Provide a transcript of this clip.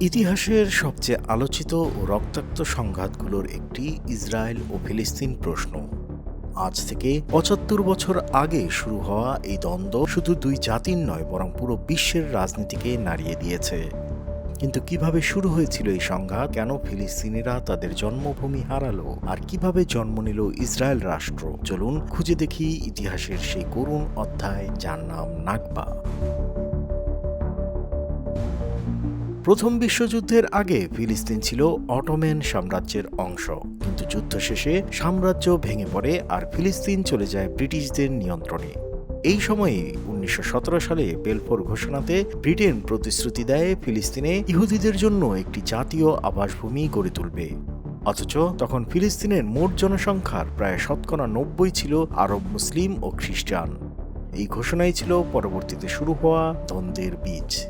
ইতিহাসের সবচেয়ে আলোচিত ও রক্তাক্ত সংঘাতগুলোর একটি ইসরায়েল ও ফিলিস্তিন প্রশ্ন। আজ থেকে পঁচাত্তর বছর আগে শুরু হওয়া এই দ্বন্দ্ব শুধু দুই জাতির নয়, বরং পুরো বিশ্বের রাজনীতিকে নাড়িয়ে দিয়েছে। কিন্তু কীভাবে শুরু হয়েছিল এই সংঘাত? কেন ফিলিস্তিনিরা তাদের জন্মভূমি হারালো? আর কীভাবে জন্ম নিল ইসরায়েল রাষ্ট্র? চলুন খুঁজে দেখি ইতিহাসের সেই করুণ অধ্যায়, যার নাম নাগবা প্রথম বিশ্বযুদ্ধের আগে ফিলিস্তিন ছিল অটোম্যান সাম্রাজ্যের অংশ। কিন্তু যুদ্ধ শেষে সাম্রাজ্য ভেঙে পড়ে আর ফিলিস্তিন চলে যায় ব্রিটিশদের নিয়ন্ত্রণে। এই সময়ে উনিশশো সতেরো সালে বেলফোর ঘোষণাতে ব্রিটেন প্রতিশ্রুতি দেয় ফিলিস্তিনে ইহুদিদের জন্য একটি জাতীয় আবাসভূমি গড়ে তুলবে। অথচ তখন ফিলিস্তিনের মোট জনসংখ্যার প্রায় শতকরা নব্বই ছিল আরব মুসলিম ও খ্রিস্টান। এই ঘোষণাই ছিল পরবর্তীতে শুরু হওয়া দ্বন্দ্বের বীজ।